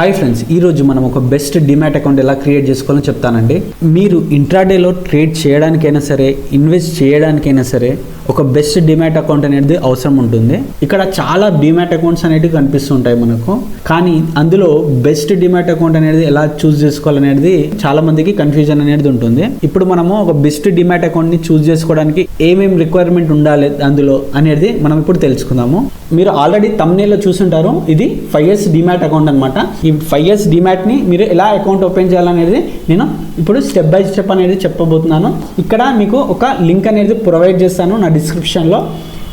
Hi friends ఈరోజు మనం ఒక బెస్ట్ డిమాట్ అకౌంట్ ఎలా క్రియేట్ చేసుకోవాలో చెప్తానండి. మీరు ఇంట్రాడేలో ట్రేడ్ చేయడానికైనా సరే ఇన్వెస్ట్ చేయడానికైనా సరే ఒక బెస్ట్ డిమాట్ అకౌంట్ అనేది అవసరం ఉంటుంది. ఇక్కడ చాలా డిమాట్ అకౌంట్స్ అనేవి కనిపిస్తుంటాయి మనకు. కానీ అందులో బెస్ట్ డిమాట్ అకౌంట్ అనేది ఎలా చూస్ చేసుకోవాలనేది చాలా మందికి కన్ఫ్యూజన్ అనేది ఉంటుంది. ఇప్పుడు మనము ఒక బెస్ట్ డిమాట్ అకౌంట్ని చూస్ చేసుకోవడానికి ఏమేమి రిక్వైర్మెంట్ ఉండాలి అందులో అనేది మనం ఇప్పుడు తెలుసుకుందాము. మీరు ఆల్రెడీ తమ్నేలో చూసుంటారు. ఇది ఫైవ్ ఇయర్స్ డిమాట్ అకౌంట్ అనమాట ఈ ఫైవ్ ఇయర్స్ డిమాట్ని మీరు ఎలా అకౌంట్ ఓపెన్ చేయాలనేది నేను ఇప్పుడు స్టెప్ బై స్టెప్ అనేది చెప్పబోతున్నాను. ఇక్కడ మీకు ఒక లింక్ అనేది ప్రొవైడ్ చేస్తాను. నా డిస్క్రిప్షన్లో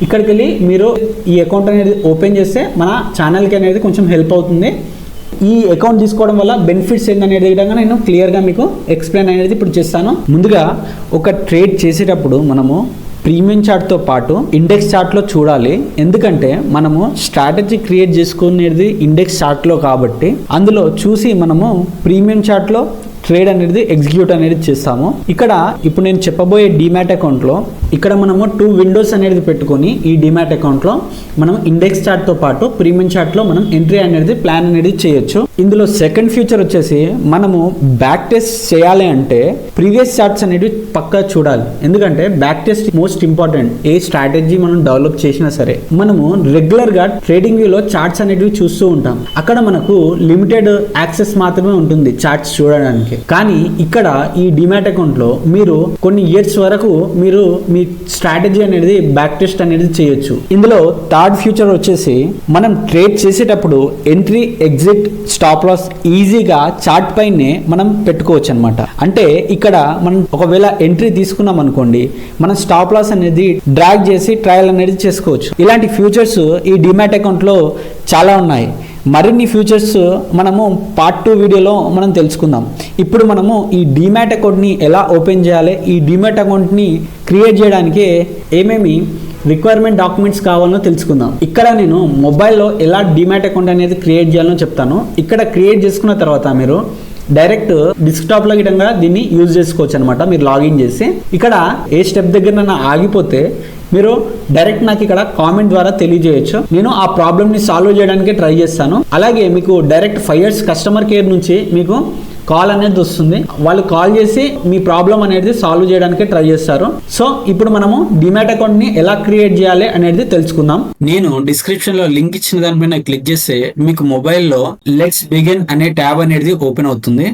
ఇక్కడికి వెళ్ళి మీరు ఈ అకౌంట్ అనేది ఓపెన్ చేస్తే మన ఛానల్కి అనేది కొంచెం హెల్ప్ అవుతుంది. ఈ అకౌంట్ తీసుకోవడం వల్ల బెనిఫిట్స్ ఏందనేది విధంగా నేను క్లియర్గా మీకు ఎక్స్ప్లెయిన్ అనేది ఇప్పుడు చేస్తాను. ముందుగా ఒక ట్రేడ్ చేసేటప్పుడు మనము ప్రీమియం చార్ట్తో పాటు ఇండెక్స్ చార్ట్లో చూడాలి. ఎందుకంటే మనము స్ట్రాటజీ క్రియేట్ చేసుకునేది ఇండెక్స్ చార్ట్లో కాబట్టి అందులో చూసి మనము ప్రీమియం చార్ట్లో ట్రేడ్ అనేది ఎగ్జిక్యూట్ అనేది చేస్తాము. ఇక్కడ ఇప్పుడు నేను చెప్పబోయే డిమాట్ అకౌంట్లో ఇక్కడ మనము టూ విండోస్ అనేది పెట్టుకొని ఈ డిమాట్ అకౌంట్లో మనం ఇండెక్స్ చార్ట్తో పాటు ప్రీమియం చార్ట్లో మనం ఎంట్రీ అనేది ప్లాన్ అనేది చేయొచ్చు. ఇందులో సెకండ్ ఫ్యూచర్ వచ్చేసి మనము బ్యాక్ టెస్ట్ చేయాలి అంటే ప్రీవియస్ చార్ట్స్ అనేవి పక్కా చూడాలి. ఎందుకంటే back test most important a strategy మనం డెవలప్ చేసినా సరే మనము రెగ్యులర్గా ట్రేడింగ్ వ్యూలో చార్ట్స్ అనేవి చూస్తూ ఉంటాం. అక్కడ మనకు లిమిటెడ్ యాక్సెస్ మాత్రమే ఉంటుంది చార్ట్స్ చూడడానికి. కానీ ఇక్కడ ఈ డిమాట్ అకౌంట్లో మీరు కొన్ని ఇయర్స్ వరకు మీరు మీ స్ట్రాటజీ అనేది బ్యాక్ టెస్ట్ అనేది చేయొచ్చు. ఇందులో థర్డ్ ఫ్యూచర్ వచ్చేసి మనం ట్రేడ్ చేసేటప్పుడు ఎంట్రీ ఎగ్జిట్ స్టాప్ లాస్ ఈజీగా చార్ట్ పైనే మనం పెట్టుకోవచ్చు అనమాట అంటే ఇక్కడ మనం ఒకవేళ ఎంట్రీ తీసుకున్నాం అనుకోండి మనం స్టాప్ లాస్ అనేది డ్రాగ్ చేసి ట్రయల్ అనేది చేసుకోవచ్చు. ఇలాంటి ఫ్యూచర్స్ ఈ డిమాట్ అకౌంట్లో చాలా ఉన్నాయి. మరిన్ని ఫ్యూచర్స్ మనము పార్ట్ టూ వీడియోలో మనం తెలుసుకుందాం. ఇప్పుడు మనము ఈ డిమాట్ అకౌంట్ని ఎలా ఓపెన్ చేయాలి? ఈ డిమాట్ అకౌంట్ని క్రియేట్ చేయడానికి ఏమేమి రిక్వైర్మెంట్ డాక్యుమెంట్స్ కావాలో తెలుసుకుందాం. ఇక్కడ నేను మొబైల్లో ఎలా డిమాట్ అకౌంట్ అనేది క్రియేట్ చేయాలో చెప్తాను. ఇక్కడ క్రియేట్ చేసుకున్న తర్వాత మీరు డైరెక్ట్ డిస్క్టాప్లో గిటంగా దీన్ని యూజ్ చేసుకోవచ్చు అనమాట మీరు లాగిన్ చేసి. ఇక్కడ ఏ స్టెప్ దగ్గర ఆగిపోతే మీరు డైరెక్ట్ నాకు ఇక్కడ కామెంట్ ద్వారా తెలియజేయచ్చు. నేను ఆ ప్రాబ్లమ్ని సాల్వ్ చేయడానికి ట్రై చేస్తాను. అలాగే మీకు direct five years customer care నుంచి మీకు కాల్ అనేది వస్తుంది. వాళ్ళు కాల్ చేసి మీ ప్రాబ్లం అనేది సాల్వ్ చేయడానికి ట్రై చేస్తారు. సో ఇప్పుడు మనము డిమాట్ అకౌంట్ని ఎలా క్రియేట్ చేయాలి అనేది తెలుసుకుందాం. నేను డిస్క్రిప్షన్లో లింక్ ఇచ్చిన దానిపైన క్లిక్ చేస్తే మీకు మొబైల్లో లెట్స్ బిగిన్ అనే ట్యాబ్ అనేది ఓపెన్ అవుతుంది.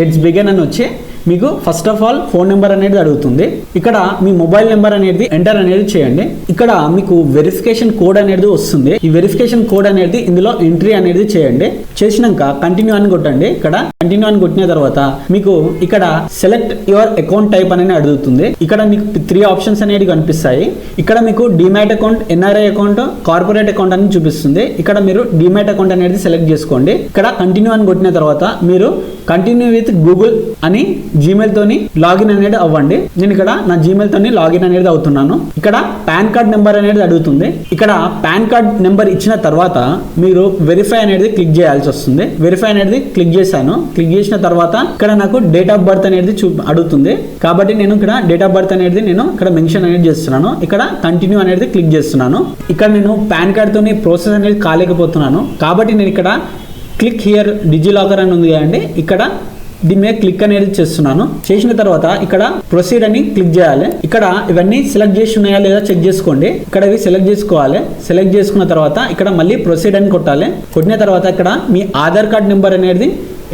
లెట్స్ బిగిన్ అని వచ్చి మీకు first of all phone number అనేది అడుగుతుంది. ఇక్కడ మీ మొబైల్ నెంబర్ అనేది ఎంటర్ అనేది చేయండి. ఇక్కడ మీకు వెరిఫికేషన్ కోడ్ అనేది వస్తుంది. ఈ వెరిఫికేషన్ కోడ్ అనేది ఇందులో ఎంట్రీ అనేది చేయండి. చేసినాక కంటిన్యూ అని కొట్టండి. ఇక్కడ కంటిన్యూ అని కొట్టిన తర్వాత మీకు ఇక్కడ సెలెక్ట్ యువర్ అకౌంట్ టైప్ అనేది అడుగుతుంది. ఇక్కడ మీకు త్రీ ఆప్షన్స్ అనేవి కనిపిస్తాయి. ఇక్కడ మీకు demat account NRI account corporate account అని చూపిస్తుంది. ఇక్కడ మీరు డిమాట్ అకౌంట్ అనేది సెలెక్ట్ చేసుకోండి. ఇక్కడ కంటిన్యూ అని కొట్టిన తర్వాత మీరు కంటిన్యూ విత్ గూగుల్ అని జీమెయిల్ తోని లాగిన్ అనేది అవ్వండి. నేను ఇక్కడ నా జీమెయిల్ తోని లాగిన్ అనేది అవుతున్నాను. ఇక్కడ పాన్ కార్డ్ నెంబర్ అనేది అడుగుతుంది. ఇక్కడ పాన్ కార్డ్ నెంబర్ ఇచ్చిన తర్వాత మీరు వెరిఫై అనేది క్లిక్ చేయాల్సి వస్తుంది. వెరిఫై అనేది క్లిక్ చేశాను. క్లిక్ చేసిన తర్వాత ఇక్కడ నాకు డేట్ ఆఫ్ బర్త్ అనేది చూ అడుగుతుంది. కాబట్టి నేను ఇక్కడ డేట్ ఆఫ్ బర్త్ అనేది నేను ఇక్కడ మెన్షన్ అనేది చేస్తున్నాను. ఇక్కడ కంటిన్యూ అనేది క్లిక్ చేస్తున్నాను. ఇక్కడ నేను పాన్ కార్డ్తోని ప్రాసెస్ అనేది కాలేకపోతున్నాను. కాబట్టి నేను ఇక్కడ క్లిక్ హియర్ డిజిలాకర్ అని ఉంది కదండి. ఇక్కడ దీని మీద క్లిక్ అనేది చేస్తున్నాను. చేసిన తర్వాత ఇక్కడ ప్రొసీడ్ అని క్లిక్ చేయాలి. ఇక్కడ ఇవన్నీ సెలెక్ట్ చేసి ఉన్నాయా లేదా చెక్ చేసుకోండి. ఇక్కడ ఇవి సెలెక్ట్ చేసుకోవాలి. సెలెక్ట్ చేసుకున్న తర్వాత ఇక్కడ మళ్ళీ ప్రొసీడ్ అని కొట్టాలి. కొట్టిన తర్వాత ఇక్కడ మీ ఆధార్ కార్డ్ నెంబర్ అనేది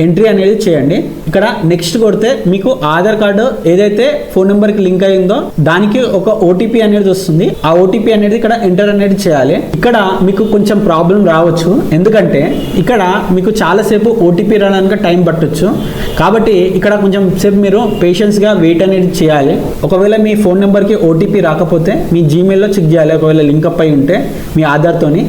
ఎంట్రీ అనేది చేయండి. ఇక్కడ నెక్స్ట్ కొడితే మీకు ఆధార్ కార్డు ఏదైతే ఫోన్ నెంబర్కి లింక్ అయిందో దానికి ఒక ఓటీపీ అనేది వస్తుంది. ఆ ఓటీపీ అనేది ఇక్కడ ఎంటర్ అనేది చేయాలి. ఇక్కడ మీకు కొంచెం ప్రాబ్లం రావచ్చు. ఎందుకంటే ఇక్కడ మీకు చాలాసేపు ఓటీపీ రావడానికి టైం పట్టొచ్చు. కాబట్టి ఇక్కడ కొంచెం సేపు మీరు పేషెన్స్గా వెయిట్ అనేది చేయాలి. ఒకవేళ మీ ఫోన్ నెంబర్కి ఓటీపీ రాకపోతే మీ జీమెయిల్లో చెక్ చేయాలి. ఒకవేళ లింక్ అప్ అయి ఉంటే మీ ఆధార్తోని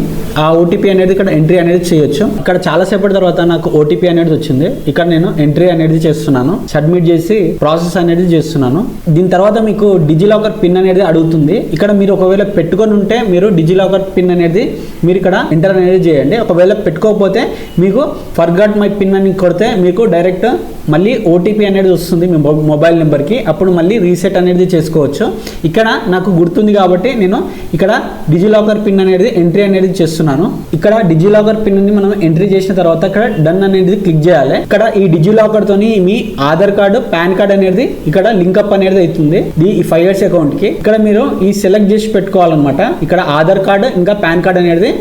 ఆ ఓటీపీ అనేది ఇక్కడ ఎంట్రీ అనేది చేయొచ్చు. ఇక్కడ చాలా సేపటి తర్వాత నాకు ఓటీపీ అనేది వచ్చింది. ఇక్కడ నేను ఎంట్రీ అనేది చేస్తున్నాను. సబ్మిట్ చేసి ప్రాసెస్ అనేది చేస్తున్నాను. దీని తర్వాత మీకు డిజిలాకర్ పిన్ అనేది అడుగుతుంది. ఇక్కడ మీరు ఒకవేళ పెట్టుకొని ఉంటే మీరు డిజిలాకర్ పిన్ అనేది మీరు ఇక్కడ ఎంటర్ అనేది చేయండి. ఒకవేళ పెట్టుకోకపోతే మీకు ఫర్గాట్ మై పిన్ అని కొడితే మీకు డైరెక్ట్ మళ్ళీ ఓటీపీ అనేది వస్తుంది మీ మొబైల్ నెంబర్కి. అప్పుడు మళ్ళీ రీసెట్ అనేది చేసుకోవచ్చు. ఇక్కడ నాకు గుర్తుంది కాబట్టి నేను ఇక్కడ డిజిలాకర్ పిన్ అనేది ఎంట్రీ అనేది చేస్తున్నాను. ఇక్కడ డిజిలాకర్ పిన్ని మనం ఎంట్రీ చేసిన తర్వాత ఇక్కడ డన్ అనేది క్లిక్ చేయాలి. ఇక్కడ ఈ డిజిలాకర్ తోని మీ ఆధార్ కార్డు పాన్ కార్డ్ అనేది ఇక్కడ లింకప్ అనేది అవుతుంది. ఈ- ఈ ఫైవ్ ఇయర్స్ అకౌంట్కి ఇక్కడ మీరు ఈ సెలెక్ట్ చేసి పెట్టుకోవాలన్నమాట. ఇక్కడ ఆధార్ కార్డు ఇంకా పాన్ కార్డ్ అనేది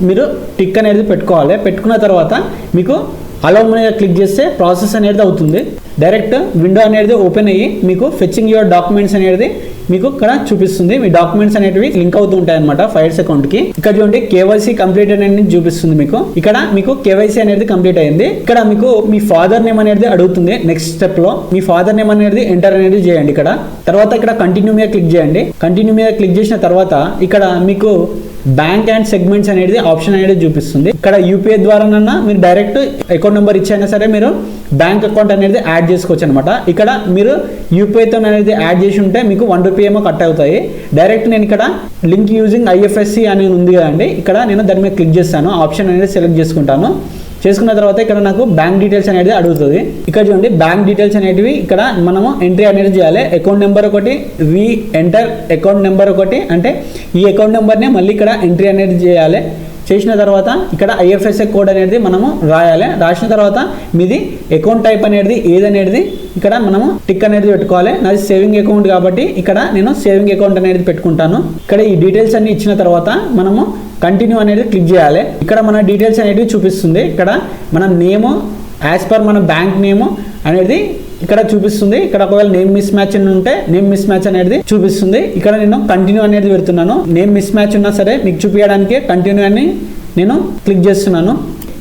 మీరు టిక్ అనేది పెట్టుకోవాలి. పెట్టుకున్న తర్వాత మీకు అలౌ మీద క్లిక్ చేస్తే ప్రాసెస్ అనేది అవుతుంది. డైరెక్ట్ విండో అనేది ఓపెన్ అయ్యి మీకు ఫెచ్చింగ్ యువర్ డాక్యుమెంట్స్ అనేది మీకు ఇక్కడ చూపిస్తుంది. మీ డాక్యుమెంట్స్ అనేటివి లింక్ అవుతూ ఉంటాయి అనమాట ఫైర్స్ అకౌంట్కి. ఇక్కడ చూడండి కేవైసీ కంప్లీట్ అనేది చూపిస్తుంది మీకు. ఇక్కడ మీకు కేవైసీ అనేది కంప్లీట్ అయింది. ఇక్కడ మీకు మీ ఫాదర్ నేమ్ అనేది అడుగుతుంది నెక్స్ట్ స్టెప్లో. మీ ఫాదర్ నేమ్ అనేది ఎంటర్ అనేది చేయండి ఇక్కడ. తర్వాత ఇక్కడ కంటిన్యూ మీద క్లిక్ చేయండి. కంటిన్యూ మీద క్లిక్ చేసిన తర్వాత ఇక్కడ మీకు బ్యాంక్ అండ్ సెగ్మెంట్స్ అనేది ఆప్షన్ అనేది చూపిస్తుంది. ఇక్కడ యూపీఐ ద్వారానన్నా మీరు డైరెక్ట్ అకౌంట్ నెంబర్ ఇచ్చైనా సరే మీరు బ్యాంక్ అకౌంట్ అనేది యాడ్ చేసుకోవచ్చు అనమాట ఇక్కడ మీరు యూపీఐతో అనేది యాడ్ చేసి ఉంటే మీకు వన్ రూపీ ఏమో కట్ అవుతాయి. డైరెక్ట్ నేను ఇక్కడ లింక్ యూజింగ్ ఐఎఫ్ఎస్సి అని ఉంది కదండి. ఇక్కడ నేను దాని మీద క్లిక్ చేస్తాను. ఆప్షన్ అనేది సెలెక్ట్ చేసుకుంటాను. చేసుకున్న తర్వాత ఇక్కడ నాకు బ్యాంక్ డీటెయిల్స్ అనేది అడుగుతుంది. ఇక్కడ చూడండి బ్యాంక్ డీటెయిల్స్ అనేటివి ఇక్కడ మనము ఎంట్రీ అనేది చేయాలి. అకౌంట్ నెంబర్ ఒకటి రీ ఎంటర్ అకౌంట్ నెంబర్ ఒకటి అంటే ఈ అకౌంట్ నెంబర్నే మళ్ళీ ఇక్కడ ఎంట్రీ అనేది చేయాలి. చేసిన తర్వాత ఇక్కడ ఐఎఫ్ఎస్ఏ కోడ్ అనేది మనము రాయాలి. రాసిన తర్వాత మీది అకౌంట్ టైప్ అనేది ఏదనేది ఇక్కడ మనము టిక్ అనేది పెట్టుకోవాలి. నాది సేవింగ్ అకౌంట్ కాబట్టి ఇక్కడ నేను సేవింగ్ అకౌంట్ అనేది పెట్టుకుంటాను. ఇక్కడ ఈ డీటెయిల్స్ అన్ని ఇచ్చిన తర్వాత మనము కంటిన్యూ అనేది క్లిక్ చేయాలి. ఇక్కడ మన డీటెయిల్స్ అనేటివి చూపిస్తుంది. ఇక్కడ మన నేము యాజ్ పర్ మన బ్యాంక్ నేము అనేది ఇక్కడ చూపిస్తుంది. ఇక్కడ ఒకవేళ నేమ్ మిస్ మ్యాచ్ అని ఉంటే నేమ్ మిస్ మ్యాచ్ అనేది చూపిస్తుంది. ఇక్కడ నేను కంటిన్యూ అనేది పెడుతున్నాను. నేమ్ మిస్ మ్యాచ్ ఉన్నా సరే మీకు చూపించడానికి కంటిన్యూ అని నేను క్లిక్ చేస్తున్నాను.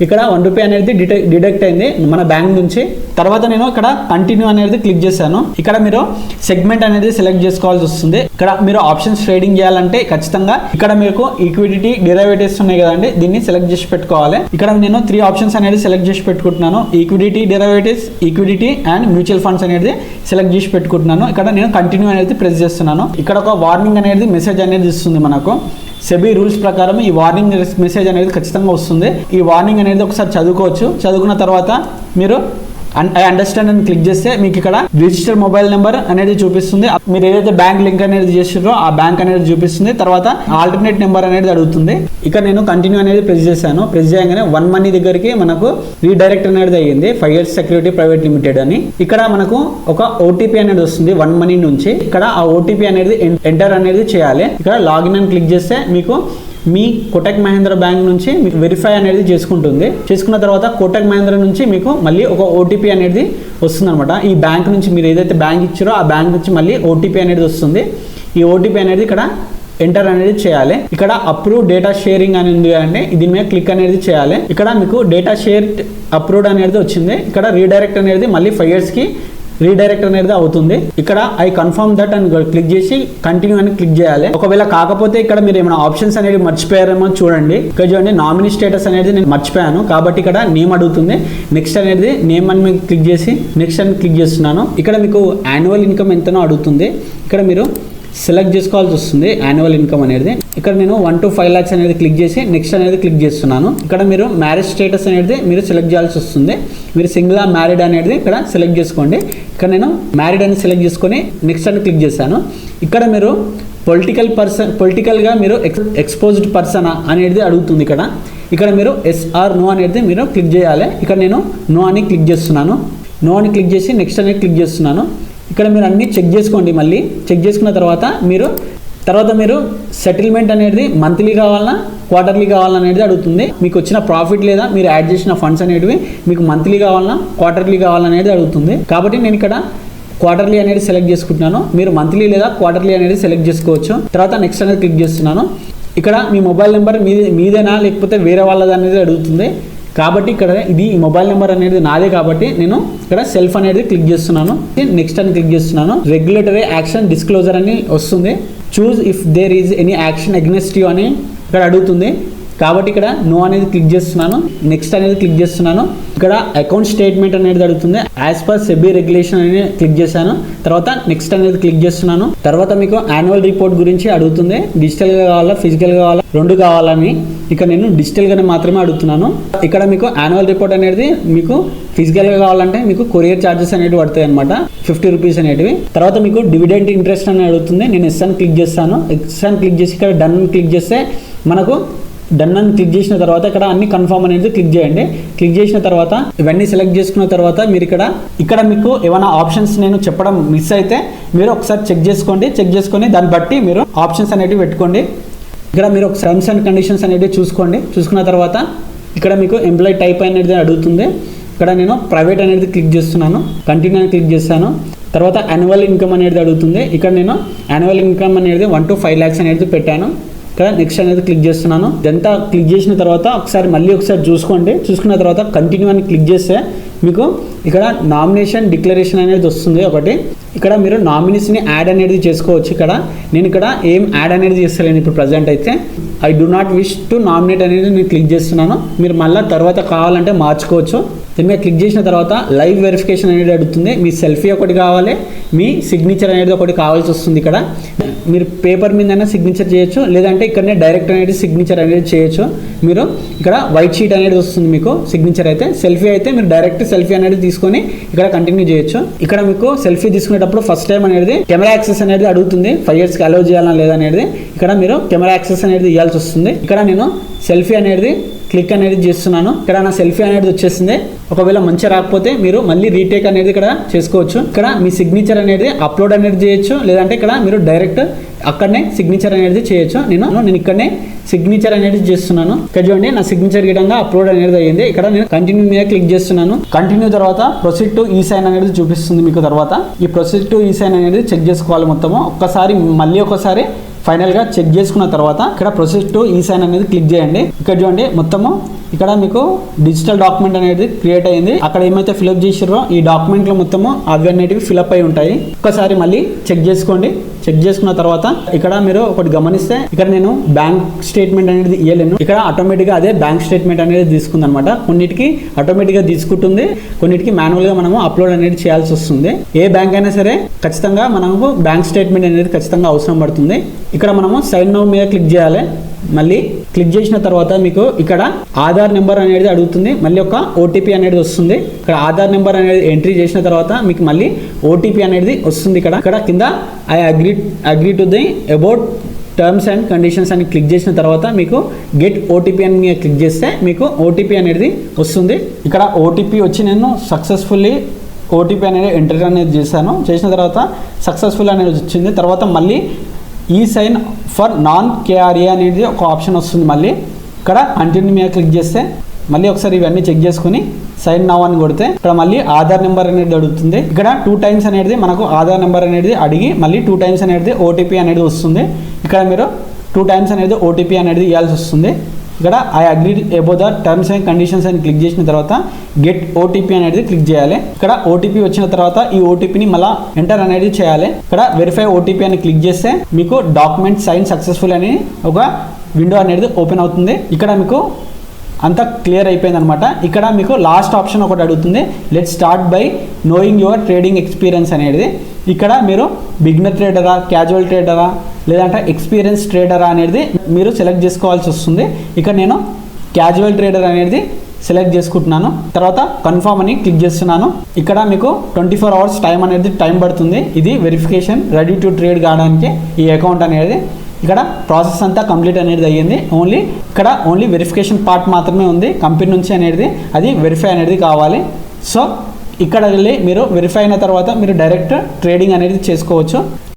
ఇక్కడ వన్ రూపీ అనేది డిటెక్ట్ డిడక్ట్ అయింది మన బ్యాంక్ నుంచి. తర్వాత నేను ఇక్కడ కంటిన్యూ అనేది క్లిక్ చేశాను. ఇక్కడ మీరు సెగ్మెంట్ అనేది సెలెక్ట్ చేసుకోవాల్సి వస్తుంది. ఇక్కడ మీరు ఆప్షన్స్ ట్రేడింగ్ చేయాలంటే ఖచ్చితంగా ఇక్కడ మీకు ఈక్విడిటీ డిరైవేటివ్స్ ఉన్నాయి కదండి దీన్ని సెలెక్ట్ చేసి పెట్టుకోవాలి. ఇక్కడ నేను త్రీ ఆప్షన్స్ అనేది సెలెక్ట్ చేసి పెట్టుకుంటున్నాను. Equity derivatives equity and mutual funds అనేది సెలెక్ట్ చేసి పెట్టుకుంటున్నాను. ఇక్కడ నేను కంటిన్యూ అనేది ప్రెస్ చేస్తున్నాను. ఇక్కడ ఒక వార్నింగ్ అనేది మెసేజ్ అనేది ఇస్తుంది మనకు. సెబీ రూల్స్ ప్రకారం ఈ వార్నింగ్ మెసేజ్ అనేది ఖచ్చితంగా వస్తుంది. ఈ వార్నింగ్ అనేది ఒకసారి చదువుకోవచ్చు. చదువుకున్న తర్వాత మీరు ఐ అండర్స్టాండ్ అని క్లిక్ చేస్తే మీకు ఇక్కడ రిజిస్టర్ మొబైల్ నెంబర్ అనేది చూపిస్తుంది. మీరు ఏదైతే బ్యాంక్ లింక్ అనేది చేసారో ఆ బ్యాంక్ అనేది చూపిస్తుంది. తర్వాత ఆల్టర్నేట్ నెంబర్ అనేది అడుగుతుంది. ఇక్కడ నేను కంటిన్యూ అనేది ప్రెస్ చేశాను. ప్రెస్ చేయగానే వన్ మనీ దగ్గరికి మనకు రీడైరెక్ట్ అనేది అయ్యింది. Five years security private limited అని. ఇక్కడ మనకు ఒక ఓటీపీ అనేది వస్తుంది వన్ మనీ నుంచి. ఇక్కడ ఆ ఓటీపీ అనేది ఎంటర్ అనేది చేయాలి. ఇక్కడ లాగిన్ అని క్లిక్ చేస్తే మీకు మీ కోటక్ మహేంద్ర బ్యాంక్ నుంచి మీకు వెరిఫై అనేది చేసుకుంటుంది. చేసుకున్న తర్వాత కోటక్ మహేంద్ర నుంచి మీకు మళ్ళీ ఒక ఓటీపీ అనేది వస్తుందన్నమాట. ఈ బ్యాంక్ నుంచి మీరు ఏదైతే బ్యాంక్ ఇచ్చారో ఆ బ్యాంక్ నుంచి మళ్ళీ ఓటీపీ అనేది వస్తుంది. ఈ ఓటీపీ అనేది ఇక్కడ ఎంటర్ అనేది చేయాలి. ఇక్కడ అప్రూవ్ డేటా షేరింగ్ అని ఉంది అంటే దీని మీద క్లిక్ అనేది చేయాలి. ఇక్కడ మీకు డేటా షేర్ అప్రూవ్డ్ అనేది వచ్చింది. ఇక్కడ రీడైరెక్ట్ అనేది మళ్ళీ ఫైవ్ ఇయర్స్కి రీడైరెక్ట్ అనేది అవుతుంది. ఇక్కడ ఐ కన్ఫర్మ్ దట్ అని క్లిక్ చేసి కంటిన్యూ అని క్లిక్ చేయాలి. ఒకవేళ కాకపోతే ఇక్కడ మీరు ఏమైనా ఆప్షన్స్ అనేది మర్చిపోయారేమో చూడండి. ఇక్కడ చూడండి నామినీ స్టేటస్ అనేది నేను మర్చిపోయాను. కాబట్టి ఇక్కడ నేమ్ అడుగుతుంది. నెక్స్ట్ అనేది నేమ్ అని మీకు క్లిక్ చేసి నెక్స్ట్ అని క్లిక్ చేస్తున్నాను. ఇక్కడ మీకు యాన్యువల్ ఇన్కమ్ ఎంతనో అడుగుతుంది. ఇక్కడ మీరు సెలెక్ట్ చేసుకోవాల్సి వస్తుంది యాన్యువల్ ఇన్కమ్ అనేది. ఇక్కడ నేను వన్ టు ఫైవ్ ల్యాక్స్ అనేది క్లిక్ చేసి నెక్స్ట్ అనేది క్లిక్ చేస్తున్నాను. ఇక్కడ మీరు మ్యారేజ్ స్టేటస్ అనేది మీరు సెలెక్ట్ చేయాల్సి వస్తుంది. మీరు సింగిల్ మ్యారీడ్ అనేది ఇక్కడ సెలెక్ట్ చేసుకోండి. ఇక్కడ నేను మ్యారీడ్ అని సెలెక్ట్ చేసుకొని నెక్స్ట్ అని క్లిక్ చేశాను. ఇక్కడ మీరు పొలిటికల్ పర్సన్ పొలిటికల్గా మీరు ఎక్స్ ఎక్స్పోజ్డ్ పర్సన్ అనేది అడుగుతుంది ఇక్కడ. ఇక్కడ మీరు ఎస్ఆర్ నో అనేది మీరు క్లిక్ చేయాలి. ఇక్కడ నేను నో అని క్లిక్ చేస్తున్నాను. నో అని క్లిక్ చేసి నెక్స్ట్ అనేది క్లిక్ చేస్తున్నాను. ఇక్కడ మీరు అన్నీ చెక్ చేసుకోండి మళ్ళీ. చెక్ చేసుకున్న తర్వాత మీరు తర్వాత మీరు సెటిల్మెంట్ అనేది మంత్లీ కావాలన్నా క్వార్టర్లీ కావాలనేది అడుగుతుంది. మీకు వచ్చిన ప్రాఫిట్ లేదా మీరు యాడ్ చేసిన ఫండ్స్ అనేటివి మీకు మంత్లీ కావాలన్నా క్వార్టర్లీ కావాలనేది అడుగుతుంది. కాబట్టి నేను ఇక్కడ క్వార్టర్లీ అనేది సెలెక్ట్ చేసుకుంటున్నాను. మీరు మంత్లీ లేదా క్వార్టర్లీ అనేది సెలెక్ట్ చేసుకోవచ్చు. తర్వాత నెక్స్ట్ అనేది క్లిక్ చేస్తున్నాను. ఇక్కడ మీ మొబైల్ నెంబర్ మీది మీదేనా లేకపోతే వేరే వాళ్ళది అనేది అడుగుతుంది. కాబట్టి ఇక్కడ ఇది మొబైల్ నెంబర్ అనేది నాదే కాబట్టి నేను ఇక్కడ సెల్ఫ్ అనేది క్లిక్ చేస్తున్నాను. నెక్స్ట్ అని క్లిక్ చేస్తున్నాను. రెగ్యులేటరీ యాక్షన్ డిస్క్లోజర్ అని వస్తుంది. Choose if there is any action against you అని ఇక్కడ అడుగుతుంది. కాబట్టి ఇక్కడ నో అనేది క్లిక్ చేస్తున్నాను నెక్స్ట్ అనేది క్లిక్ చేస్తున్నాను. ఇక్కడ అకౌంట్ స్టేట్మెంట్ అనేది అడుగుతుంది యాజ్ పర్ సెబీ రెగ్యులేషన్ అనేది క్లిక్ చేశాను. తర్వాత నెక్స్ట్ అనేది క్లిక్ చేస్తున్నాను. తర్వాత మీకు యాన్యువల్ రిపోర్ట్ గురించి అడుగుతుంది. డిజిటల్గా కావాలా ఫిజికల్గా కావాలా? రెండు కావాలని. ఇక నేను డిజిటల్ గానే మాత్రమే అడుగుతున్నాను. ఇక్కడ మీకు యాన్యువల్ రిపోర్ట్ అనేది మీకు ఫిజికల్గా కావాలంటే మీకు కొరియర్ ఛార్జెస్ అనేవి పడతాయి అనమాట ఫిఫ్టీ రూపీస్ అనేటివి. తర్వాత మీకు డివిడెంట్ ఇంట్రెస్ట్ అని అడుగుతుంది. నేను ఎస్ అని క్లిక్ చేస్తాను. ఎస్ అని క్లిక్ చేసి ఇక్కడ డన్ క్లిక్ చేస్తే మనకు డన్ అని క్లిక్ చేసిన తర్వాత ఇక్కడ అన్ని కన్ఫర్మ్ అనేది క్లిక్ చేయండి. క్లిక్ చేసిన తర్వాత ఇవన్నీ సెలెక్ట్ చేసుకున్న తర్వాత మీరు ఇక్కడ ఇక్కడ మీకు ఏమైనా ఆప్షన్స్ నేను చెప్పడం మిస్ అయితే మీరు ఒకసారి చెక్ చేసుకోండి. చెక్ చేసుకొని దాన్ని బట్టి మీరు ఆప్షన్స్ అనేవి పెట్టుకోండి. ఇక్కడ మీరు ఒక టర్మ్స్ అండ్ కండిషన్స్ అనేవి చూసుకోండి. చూసుకున్న తర్వాత ఇక్కడ మీకు ఎంప్లాయీ టైప్ అనేది అడుగుతుంది. ఇక్కడ నేను ప్రైవేట్ అనేది క్లిక్ చేస్తున్నాను. కంటిన్యూ అని క్లిక్ చేస్తాను. తర్వాత యాన్యువల్ ఇన్కమ్ అనేది అడుగుతుంది. ఇక్కడ నేను యాన్యువల్ ఇన్కమ్ అనేది వన్ టు ఫైవ్ ల్యాక్స్ అనేది పెట్టాను. ఇక్కడ నెక్స్ట్ అనేది క్లిక్ చేస్తున్నాను. ఇదంతా క్లిక్ చేసిన తర్వాత ఒకసారి మళ్ళీ ఒకసారి చూసుకోండి. చూసుకున్న తర్వాత కంటిన్యూ అని క్లిక్ చేస్తే మీకు ఇక్కడ నామినేషన్ డిక్లరేషన్ అనేది వస్తుంది ఒకటి. ఇక్కడ మీరు నామినీస్ని యాడ్ అనేది చేసుకోవచ్చు ఇక్కడ. నేను ఇక్కడ ఏం యాడ్ అనేది చేస్తలేను ఇప్పుడు ప్రజెంట్ అయితే. I do not wish to nominate అనేది నేను క్లిక్ చేస్తున్నాను. మీరు మళ్ళీ తర్వాత కావాలంటే మార్చుకోవచ్చు. దీని మీద క్లిక్ చేసిన తర్వాత లైవ్ వెరిఫికేషన్ అనేది అడుగుతుంది. మీ సెల్ఫీ ఒకటి కావాలి మీ సిగ్నేచర్ అనేది ఒకటి కావాల్సి వస్తుంది ఇక్కడ. మీరు పేపర్ మీద సిగ్నేచర్ చేయొచ్చు లేదంటే ఇక్కడనే డైరెక్ట్ అనేది సిగ్నేచర్ అనేది చేయొచ్చు. మీరు ఇక్కడ వైట్ షీట్ అనేది వస్తుంది మీకు సిగ్నేచర్ అయితే. సెల్ఫీ అయితే మీరు డైరెక్ట్ సెల్ఫీ అనేది తీసుకొని ఇక్కడ కంటిన్యూ చేయొచ్చు. ఇక్కడ మీకు సెల్ఫీ తీసుకునేటప్పుడు ఫస్ట్ టైం అనేది కెమెరా యాక్సెస్ అనేది అడుగుతుంది. ఫైవ్ ఇయర్స్కి అలౌ చేయాలా లేదా అనేది. ఇక్కడ మీరు కెమెరా యాక్సెస్ అనేది ఇవ్వాల్సి వస్తుంది. ఇక్కడ నేను సెల్ఫీ అనేది క్లిక్ అనేది చేస్తున్నాను. ఇక్కడ నా సెల్ఫీ అనేది వచ్చేసింది. ఒకవేళ మంచిగా రాకపోతే మీరు మళ్ళీ రీటేక్ అనేది ఇక్కడ చేసుకోవచ్చు. ఇక్కడ మీ సిగ్నేచర్ అనేది అప్లోడ్ అనేది చేయొచ్చు. లేదంటే ఇక్కడ మీరు డైరెక్ట్ అక్కడనే సిగ్నేచర్ అనేది చేయొచ్చు. నేను నేను ఇక్కడనే సిగ్నేచర్ అనేది చేస్తున్నాను. ఇక్కడ చూడండి నా సిగ్నేచర్ గీయంగా అప్లోడ్ అనేది అయ్యింది. ఇక్కడ నేను కంటిన్యూ మీద క్లిక్ చేస్తున్నాను. కంటిన్యూ తర్వాత ప్రొసీడ్ టు ఈ సైన్ అనేది చూపిస్తుంది మీకు తర్వాత. ఈ ప్రొసీడ్ టు ఈ సైన్ అనేది చెక్ చేసుకోవాలి మొత్తము. ఒక్కసారి మళ్ళీ ఒకసారి ఫైనల్గా చెక్ చేసుకున్న తర్వాత ఇక్కడ ప్రొసెస్ టు ఈ సైన్ అనేది క్లిక్ చేయండి. ఇక్కడ చూడండి మొత్తము ఇక్కడ మీకు డిజిటల్ డాక్యుమెంట్ అనేది క్రియేట్ అయింది. అక్కడ ఏమైతే ఫిల్అప్ చేసారో ఈ డాక్యుమెంట్లో మొత్తము అవి అనేటివి ఫిల్అప్ అయి ఉంటాయి. ఒక్కసారి మళ్ళీ చెక్ చేసుకోండి. చెక్ చేసుకున్న తర్వాత ఇక్కడ మీరు ఒకటి గమనిస్తే ఇక్కడ నేను బ్యాంక్ స్టేట్మెంట్ అనేది ఇవ్వలేను ఇక్కడ ఆటోమేటిక్గా అదే బ్యాంక్ స్టేట్మెంట్ అనేది తీసుకుంది అనమాట కొన్నిటికి ఆటోమేటిక్గా తీసుకుంటుంది కొన్నిటికి మాన్యువల్గా మనము అప్లోడ్ అనేది చేయాల్సి వస్తుంది. ఏ బ్యాంక్ అయినా సరే ఖచ్చితంగా మనకు బ్యాంక్ స్టేట్మెంట్ అనేది ఖచ్చితంగా అవసరం పడుతుంది. ఇక్కడ మనము సైన్ నౌ మీద క్లిక్ చేయాలి. మళ్ళీ క్లిక్ చేసిన తర్వాత మీకు ఇక్కడ ఆధార్ నెంబర్ అనేది అడుగుతుంది. మళ్ళీ ఒక ఓటీపీ అనేది వస్తుంది. ఇక్కడ ఆధార్ నెంబర్ అనేది ఎంట్రీ చేసిన తర్వాత మీకు మళ్ళీ ఓటీపీ అనేది వస్తుంది ఇక్కడ. ఇక్కడ కింద I agree agree to the about terms and conditions అని క్లిక్ చేసిన తర్వాత మీకు గెట్ ఓటీపీ అని క్లిక్ చేస్తే మీకు ఓటీపీ అనేది వస్తుంది. ఇక్కడ ఓటీపీ వచ్చి నేను సక్సెస్ఫుల్లీ ఓటీపీ అనేది ఎంటర్ అనేది చేశాను. చేసిన తర్వాత సక్సెస్ఫుల్ అనేది వచ్చింది. తర్వాత మళ్ళీ ఈ సైన్ ఫర్ నాన్ కేఆర్ఏ అనేది ఒక ఆప్షన్ వస్తుంది మళ్ళీ. ఇక్కడ కంటిన్యూ మీద క్లిక్ చేస్తే మళ్ళీ ఒకసారి ఇవన్నీ చెక్ చేసుకుని సైన్ నవ్ అని కొడితే ఇక్కడ మళ్ళీ ఆధార్ నెంబర్ అనేది అడుగుతుంది. ఇక్కడ టూ టైమ్స్ అనేది మనకు ఆధార్ నెంబర్ అనేది అడిగి మళ్ళీ టూ టైమ్స్ అనేది ఓటీపీ అనేది వస్తుంది. ఇక్కడ మీరు టూ టైమ్స్ అనేది ఓటీపీ అనేది ఇవ్వాల్సి వస్తుంది. ఇక్కడ I agree about the terms and conditions అని క్లిక్ చేసిన తర్వాత గెట్ ఓటీపీ అనేది క్లిక్ చేయాలి. ఇక్కడ ఓటీపీ వచ్చిన తర్వాత ఈ ఓటీపీని మళ్ళీ ఎంటర్ అనేది చేయాలి. ఇక్కడ వెరిఫై ఓటీపీ అని క్లిక్ చేస్తే మీకు డాక్యుమెంట్ సైన్ సక్సెస్ఫుల్ అని ఒక విండో అనేది ఓపెన్ అవుతుంది. ఇక్కడ మీకు అంతా క్లియర్ అయిపోయింది అనమాట ఇక్కడ మీకు లాస్ట్ ఆప్షన్ ఒకటి అడుగుతుంది. Let start by knowing your trading experience అనేది. ఇక్కడ మీరు బిగ్నర్ ట్రేడరా క్యాజువల్ ట్రేడరా లేదంటే ఎక్స్పీరియన్స్ ట్రేడరా అనేది మీరు సెలెక్ట్ చేసుకోవాల్సి వస్తుంది. ఇక్కడ నేను క్యాజువల్ ట్రేడర్ అనేది సెలెక్ట్ చేసుకుంటున్నాను. తర్వాత కన్ఫర్మ్ అని క్లిక్ చేస్తున్నాను. ఇక్కడ మీకు ట్వంటీ ఫోర్ అవర్స్ టైం అనేది టైం పడుతుంది. ఇది వెరిఫికేషన్ రెడీ టు ట్రేడ్ కావడానికి ఈ అకౌంట్ అనేది ఇక్కడ ప్రాసెస్ అంతా కంప్లీట్ అనేది అయ్యింది. ఓన్లీ ఇక్కడ ఓన్లీ వెరిఫికేషన్ పార్ట్ మాత్రమే ఉంది. కంపెనీ నుంచి అనేది అది వెరిఫై అనేది కావాలి. సో ఇక్కడ వెళ్ళి మీరు వెరిఫై అయిన తర్వాత మీరు డైరెక్ట్ ట్రేడింగ్ అనేది చేసుకోవచ్చు.